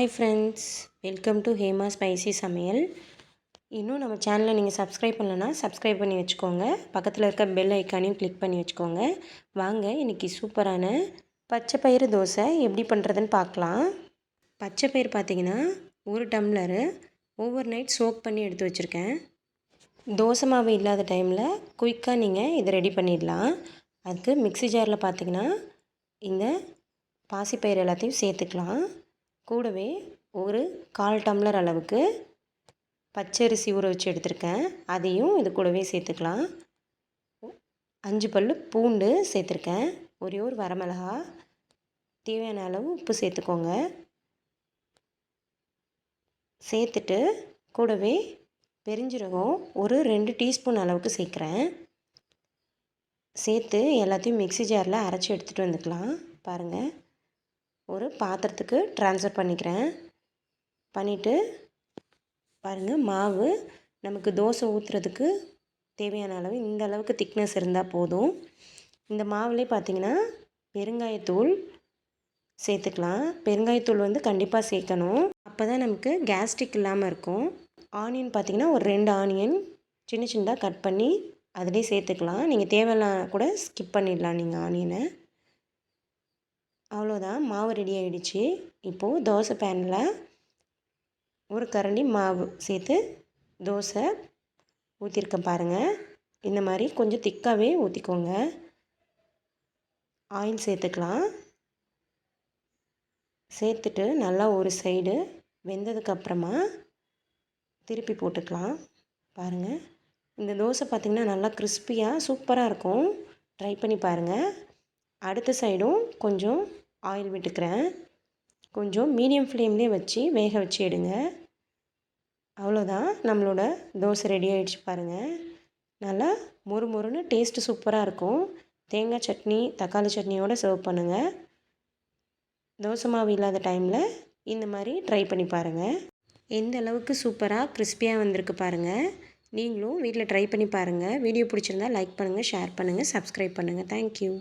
Hi friends welcome to Hema spicy சமையல் இன்னும் நம்ம சேனலை நீங்கள் சப்ஸ்கிரைப் பண்ணலன்னா சப்ஸ்கிரைப் பண்ணி வச்சுக்கோங்க. பக்கத்தில் இருக்க பெல் ஐக்கானையும் கிளிக் பண்ணி வச்சுக்கோங்க. வாங்க இன்றைக்கி சூப்பரான பச்சை பயிறு தோசை எப்படி பண்ணுறதுன்னு பார்க்கலாம். பச்சை பயிறு பார்த்திங்கன்னா ஒரு டம்ளரு ஓவர் நைட் சோக் பண்ணி எடுத்து வச்சுருக்கேன். தோசை மாவு இல்லாத டைமில் குயிக்காக நீங்கள் இதை ரெடி பண்ணிடலாம். அதுக்கு மிக்ஸி ஜாரில் பார்த்தீங்கன்னா இந்த பாசிப்பயிறு எல்லாத்தையும் சேர்த்துக்கலாம். கூடவே ஒரு கால் டம்ளர் அளவுக்கு பச்சரிசி ஊற வச்சு எடுத்திருக்கேன். அதையும் இது கூடவே சேர்த்துக்கலாம். அஞ்சு பல் பூண்டு சேர்த்துருக்கேன். ஒரே ஒரு வரமிளகா. தேவையான அளவு உப்பு சேர்த்துக்கோங்க. சேர்த்துட்டு கூடவே பெருஞ்சீரகம் ஒரு ரெண்டு டீஸ்பூன் அளவுக்கு சேர்க்குறேன். சேர்த்து எல்லாத்தையும் மிக்சி ஜாரில் அரைச்சி எடுத்துகிட்டு வந்துக்கலாம். பாருங்கள் ஒரு பாத்திரத்துக்கு ட்ரான்ஸ்ஃபர் பண்ணிக்கிறேன். பண்ணிவிட்டு பாருங்கள் மாவு நமக்கு தோசை ஊற்றுறதுக்கு தேவையான அளவு இந்த அளவுக்கு திக்னஸ் இருந்தால் போதும். இந்த மாவுலேயே பார்த்திங்கன்னா பெருங்காயத்தூள் சேர்த்துக்கலாம். பெருங்காயத்தூள் வந்து கண்டிப்பாக சேர்க்கணும். அப்போ தான் நமக்கு கேஸ்ட்ரிக் இல்லாமல் இருக்கும். ஆனியன் பார்த்திங்கன்னா ஒரு ரெண்டு ஆனியன் சின்ன சின்னதாக கட் பண்ணி அதிலே சேர்த்துக்கலாம். நீங்கள் தேவையில்லாம் கூட ஸ்கிப் பண்ணிடலாம் நீங்கள் ஆனியனை அவ்வளோதான். மாவு ரெடி ஆகிடுச்சு இப்போது தோசை பேனில் ஒரு கரண்டி மாவு சேர்த்து தோசை ஊற்றிருக்கேன் பாருங்கள் இந்த மாதிரி கொஞ்சம் திக்காகவே ஊற்றிக்கோங்க ஆயில் சேர்த்துக்கலாம். சேர்த்துட்டு நல்லா ஒரு சைடு வெந்ததுக்கப்புறமா திருப்பி போட்டுக்கலாம். பாருங்கள் இந்த தோசை பார்த்திங்கன்னா நல்லா கிறிஸ்பியாக சூப்பராக இருக்கும். ட்ரை பண்ணி பாருங்கள் அடுத்த சைடும் கொஞ்சம் ஆயில் விட்டுக்கிறேன். கொஞ்சம் மீடியம் ஃப்ளேம்லேயே வச்சு வேக வச்சு எடுங்க. அவ்வளோதான். நம்மளோட தோசை ரெடி ஆகிடுச்சு பாருங்கள் நல்லா மொறு மொறுன்னு டேஸ்ட்டு சூப்பராக இருக்கும். தேங்காய் சட்னி தக்காளி சட்னியோடு சர்வ் பண்ணுங்கள் தோசை மாவு இல்லாத டைமில் இந்த மாதிரி ட்ரை பண்ணி பாருங்கள் எந்த அளவுக்கு சூப்பராக கிறிஸ்பியாக வந்திருக்கு பாருங்கள் நீங்களும் வீட்டில் ட்ரை பண்ணி பாருங்கள் வீடியோ பிடிச்சிருந்தா லைக் பண்ணுங்கள் ஷேர் பண்ணுங்கள் சப்ஸ்கிரைப் பண்ணுங்கள் தேங்க்யூ